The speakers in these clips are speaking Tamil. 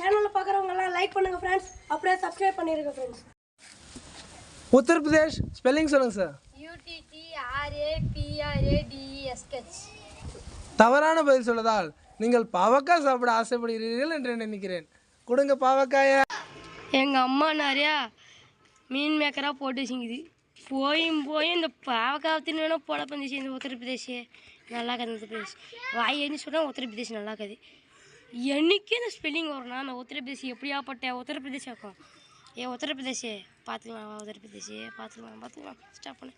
சேனலில் பார்க்குறவங்க எல்லாம் லைக் பண்ணுங்க ஃப்ரெண்ட்ஸ் அப்படியே சப்ஸ்கிரைப் பண்ணிருங்க ஃப்ரெண்ட்ஸ் உத்தரப்பிரதேஷ் ஸ்பெல்லிங் சொல்லுங்கள் சார் யூடிடிஆர்ஏபிஆர்ஏடிஇஎஸ்கெச் தவறான பதில் சொல்லதால். நீங்கள் பாவக்காய் சாப்பிட ஆசைப்படுகிறீர்கள் என்று நினைக்கிறேன். கொடுங்க பாவக்காய. எங்கள் அம்மா நிறையா மீன் மேக்கராக போட்டு வச்சுங்குது போயும் போய் இந்த பாவக்காய் தின்னு பொழப்பந்துச்சு இந்த உத்தரப்பிரதேஷ். நல்லா இருக்குது உத்தரப்பிரதேஷ். வாய் என்ன சொன்னால் உத்தரப்பிரதேஷ் நல்லா இருக்குது. என்னைக்கு இந்த ஸ்பெல்லிங் வரும்னா அந்த உத்தரப்பிரதேஷ் எப்படியாப்பட்ட உத்தரப்பிரதேஷ் இருக்கும். ஏ உத்தரப்பிரதேஷ் பார்த்துக்கலாம் வா உத்தரப்பிரதேஷ் பார்த்துக்கலாம் பார்த்துக்கலாம் ஸ்டாப் பண்ணு.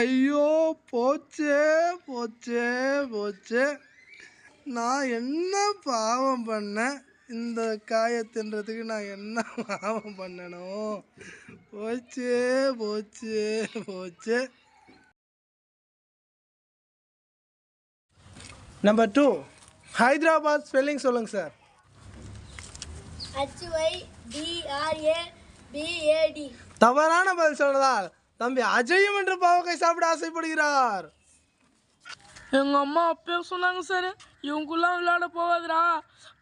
ஐயோ போச்சே போச்சே போச்சே. நான் என்ன பாவம் பண்ணேன்? இந்த காயை தின்றதுக்கு நான் என்ன பாவம் பண்ணணும் போச்சே போச்சே போச்சே. நம்பர் டூ ஹைதராபாத் ஸ்பெல்லிங் சொல்லுங்க sir. H Y D R A B A D தவறான பதில் சொன்னதால் தம்பி அஜயும் என்று பாவக்காய் சாப்பிட ஆசைப்படுகிறார். எங்கள் அம்மா அப்பயே சொன்னாங்க சார் இவங்கெல்லாம் விளையாட போகாதடா.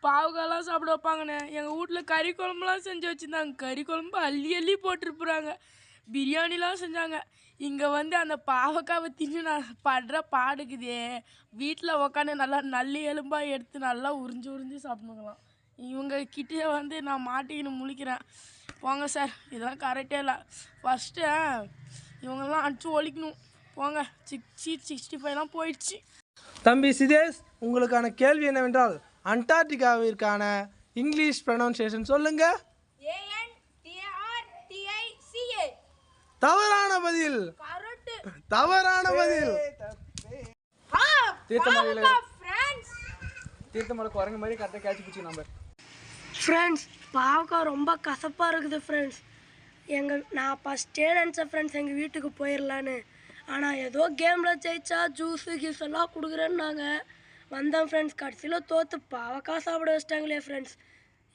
பாவக்காயெல்லாம் சாப்பிட வைப்பாங்கண்ணே எங்கள் வீட்டில் கறி குழம்புலாம் செஞ்சு வச்சுருந்தாங்க. கறி குழம்பு அள்ளி அள்ளி போட்டிருப்புறாங்க. பிரியாணிலாம் செஞ்சாங்க. இங்கே வந்து அந்த பாவக்காவை தின்னு நான் படுற பாடுக்குதே. வீட்டில் உக்காந்து நல்லா நல்லி எலும்பாக எடுத்து நல்லா உறிஞ்சு உறிஞ்சு சாப்பிடுங்களாம். இவங்க கிட்டே வந்து நான் மாட்டிக்கின்னு முழிக்கிறேன். போங்க சார் இதெல்லாம் கரெக்டே இல்லை. ஃபஸ்ட்டு இவங்கெல்லாம் அடிச்சு ஒழிக்கணும். போங்க. சிக்ஸ்டி சிக்ஸ்டி ஃபைவ்லாம் போயிடுச்சு. தம்பி சிதேஷ் உங்களுக்கான கேள்வி என்னவென்றால் அண்டார்டிகாவிற்கான இங்கிலீஷ் ப்ரனவுன்சியேஷன் சொல்லுங்கள் தவறான பதில். தவறான பதில். ஃப்ரான்ஸ் தீர்த்தமலை குரங்கு மாதிரி கரெக்டாக கேட்ச் பிடிச்சி நம்ம. ஃப்ரெண்ட்ஸ் பாவக்காய் ரொம்ப கசப்பாக இருக்குது ஃப்ரெண்ட்ஸ் எங்கள் நான் ஃபஸ்ட்டே நினச்சேன் ஃப்ரெண்ட்ஸ் எங்கள் வீட்டுக்கு போயிடலான்னு ஆனால் ஏதோ கேமில் ஜெயிச்சா ஜூஸு கீஸ் எல்லாம் கொடுக்குறேன்னாங்க. வந்தேன் ஃப்ரெண்ட்ஸ் கடைசியில் தோற்று பாவக்காய் சாப்பிட வச்சிட்டாங்களே ஃப்ரெண்ட்ஸ்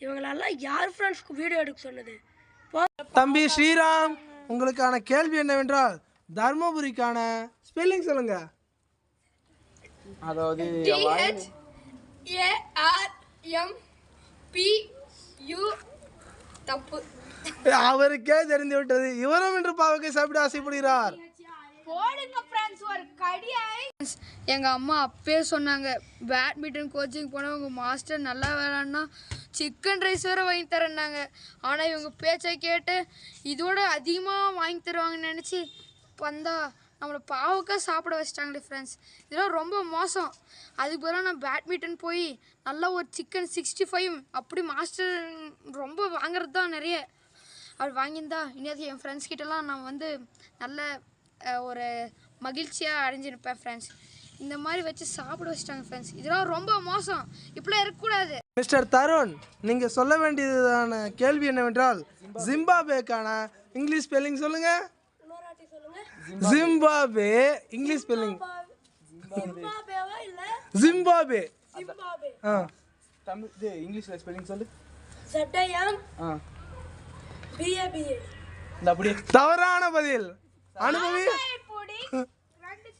இவங்களெல்லாம் யார் ஃப்ரெண்ட்ஸ் வீடியோ எடுக்க சொன்னது? போ. தம்பி ஸ்ரீராம் உங்களுக்கான கேள்வி என்னவென்றால் தர்மபுரிக்கான ஸ்பெல்லிங் சொல்லுங்க. அதாவது ஏஆர்எம் பி யூ தப்பு. அவருக்கே தெரிந்து விட்டது இவரும் என்று பாவக்காய் சாப்பிட ஆசைப்படுகிறார். எங்கள் அம்மா அப்பயே சொன்னாங்க பேட்மிண்டன் கோச்சிங் போனால் உங்கள் மாஸ்டர் நல்லா விளாட்னா சிக்கன் ரைஸ் வேறு வாங்கி தரேன்னாங்க. ஆனால் இவங்க பேச்சை கேட்டு இதோட அதிகமாக வாங்கி தருவாங்கன்னு நினச்சி வந்தா நம்மளை பாவக்காய் சாப்பிட வச்சிட்டாங்களே ஃப்ரெண்ட்ஸ் இதெல்லாம் ரொம்ப மோசம். அதுக்கு பதிலாக நான் பேட்மிண்டன் போய் நல்லா ஒரு சிக்கன் சிக்ஸ்டி ஃபைவ் அப்படி மாஸ்டர் ரொம்ப வாங்குறது தான் நிறைய. அவர் வாங்கியிருந்தா இனியாவது என் ஃப்ரெண்ட்ஸ் கிட்டலாம் நான் வந்து நல்ல ஒரு மகிழ்ச்சியாக அடைஞ்சிருப்பேன் ஃப்ரெண்ட்ஸ் இந்த மாதிரி வச்சு சாப்பிட வச்சிட்டாங்க ஃப்ரெண்ட்ஸ் இதெல்லாம் ரொம்ப மோசம். இப்படிலாம் இருக்கக்கூடாது. மிஸ்டர் தருண் நீங்க சொல்ல வேண்டியதான கேள்வி என்னவென்றால் ஜிம்பாபேக்கான இங்கிலீஷ் ஸ்பெல்லிங் சொல்லுங்க. Zimbabwe English spelling Zimbabwe. ஆ. தமிழ் இது இங்கிலீஷில் ஸ்பெல்லிங் சொல்லு. சட்டயம். ஆ. பிஏபிஏ தவறான பதில். அனுபவி.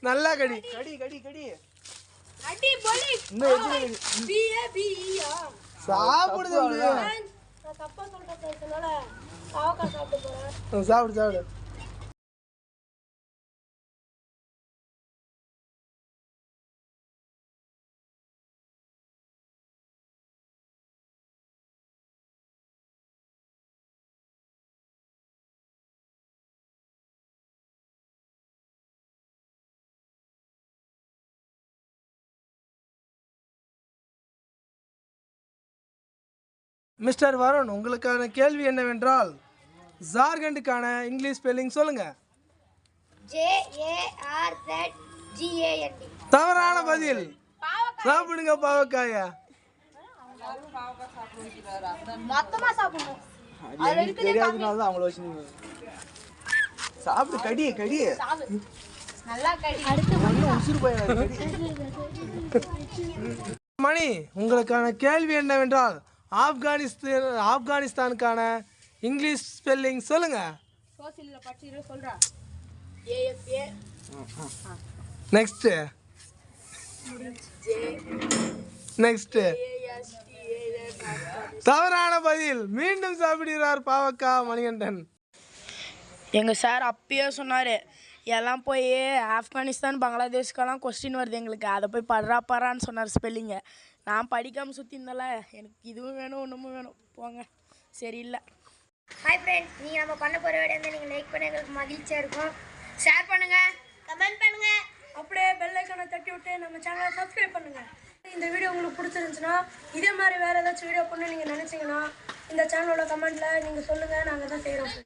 நல்லா கடி. கடி கடி கடி. அடி பொலி. பிஏபிஇஆ சாப்பிடு தம்பி நான் தப்பாக சொல்கிறதுனால பாவக்காய் சாப்பிட்டு போகிறேன் சாப்பிடு சாப்பிடு. மிஸ்டர் வருண் உங்களுக்கான கேள்வி என்னவென்றால் ஜார்க்கண்டுக்கான இங்கிலீஷ் ஸ்பெல்லிங் சொல்லுங்க. தவறான பதில். சாப்பிடுங்க பாவக்காய. சாப்பிடு கடி கடி. நல்லா கடி. உசுறு பையன் மணி உங்களுக்கான கேள்வி என்னவென்றால் ஆப்கானிஸ்தான் ஆப்கானிஸ்தானுக்கான இங்கிலீஷ் ஸ்பெல்லிங் சொல்லுங்க. நெக்ஸ்ட் நெக்ஸ்ட் தவறான பதில். மீண்டும் சாப்பிடுகிறார் பாவக்கா மணிகண்டன். எங்கள் சார் அப்பயே சொன்னார் எல்லாம் போய் ஆப்கானிஸ்தான் பங்களாதேஷ்க்கெல்லாம் கொஸ்டின் வருது எங்களுக்கு. அதை போய் படுறா படுறான்னு சொன்னார் ஸ்பெல்லிங்கை நான் படிக்காமல் சுற்றி இருந்தல எனக்கு இதுவும் வேணும் ஒன்றுமும் வேணும். போங்க. சரியில்லை. ஹாய் ஃப்ரெண்ட்ஸ் நீங்கள் நம்ம பண்ண போகிற வீடியோ வந்து நீங்கள் லைக் பண்ண எங்களுக்கு மகிழ்ச்சியாக இருக்கும். ஷேர் பண்ணுங்கள் கமெண்ட் பண்ணுங்கள் அப்படியே பெல் ஐக்கானை தட்டி விட்டு நம்ம சேனலை சப்ஸ்கிரைப் பண்ணுங்க. இந்த வீடியோ உங்களுக்கு பிடிச்சிருந்துச்சுன்னா இதே மாதிரி வேறு ஏதாச்சும் வீடியோ பண்ண நீங்கள் நினச்சிங்கன்னா இந்த சேனலோட கமெண்ட்டில் நீங்கள் சொல்லுங்கள் நாங்கள் தான் செய்கிறோம்